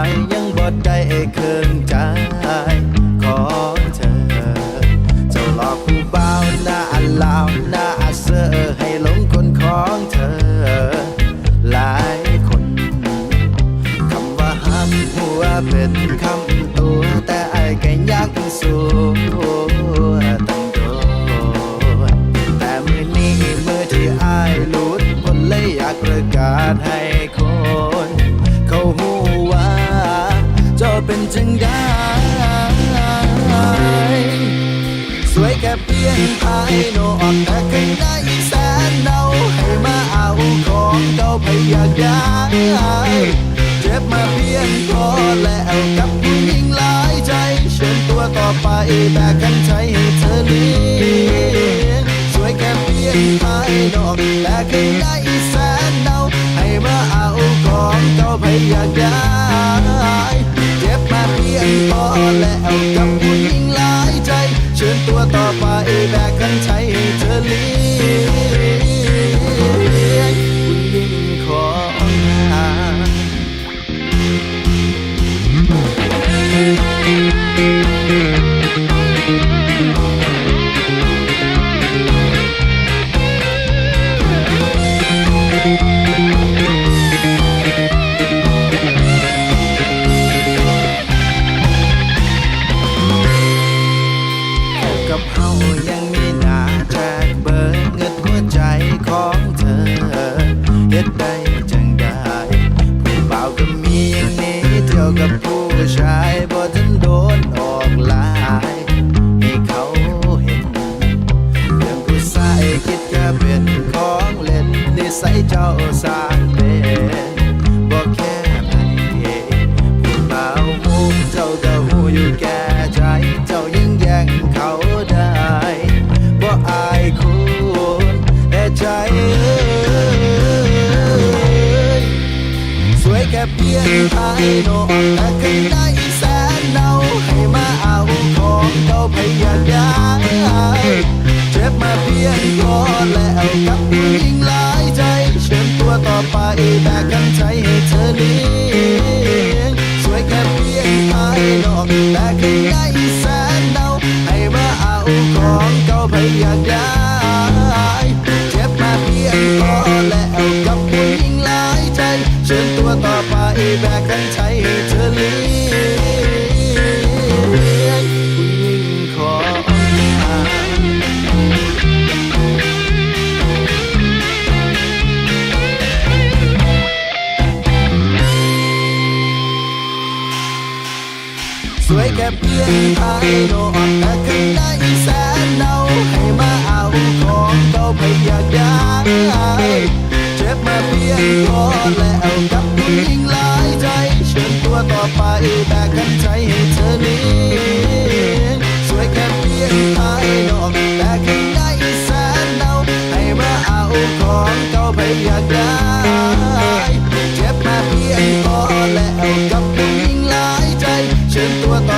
ายยังบอดใจได้เคืองใจของเธอ เจ้าหลอกผู้เบาหน้าลาวหน้าอัเซอให้หลงคนของเธอ หลายคน คำว่าหัามหัวเป็นคำ ยงภายนอกแต่ข้างในแสนเนาให้มาเอาของเก่าไปอยากได้เจ็บมาเพียงพอแล้วกับผู้หญิงหลายใจเชิญตัวต่อไปแต่กันใจให้เธอเลี้ยงสวยแค่เพียงภายนอกแต่ข้างในแสนเนาให้มาเอาของเก่าไปอยากได้เจ็บมาเพียงพอแล้วกับ ต่อไปแบกกันใช้ให้เธอเลี้ย กับผู้ชายบ่ทันโดนออกหลาย ให้เขาเห็น เรื่องผู้ชายคิดก็เป็นของเล่นนิสัยเจ้าสร้า แค่เพียงภายนอกแต่ข้างในแสนเนาให้มาเอาของเก่าไปอยากได้เจ็บมาเพียงพอแล้วกับผู้หญิงหลายใจ เชิญตัวต่อไปแบกกันใจให้เธอเลี้ยงสวยแค่เพียงภายนอกแต่ข้างในแสนเนาให้มาเอาของเก่าไปอยาก เชิญตัวต่อไปแบกกันใช้ให้เธอเลี้ยงผู้หญิงของนางสวยแค่เพียงภายนอกแต่ข้างในแสนเนาให้มาเอา พอแล้วกับผู้หญิงหลายใจเชิญตัวต่อไปแบกกันใจให้เธอนี้สวยแค่เพียงภายนอกแต่ข้างในแสนเดาให้มาเอาของเก่าไปอยากได้เจ็บมาเพียงพอแล้วกับผู้หญิงหลายใจเชิญตัวต่อ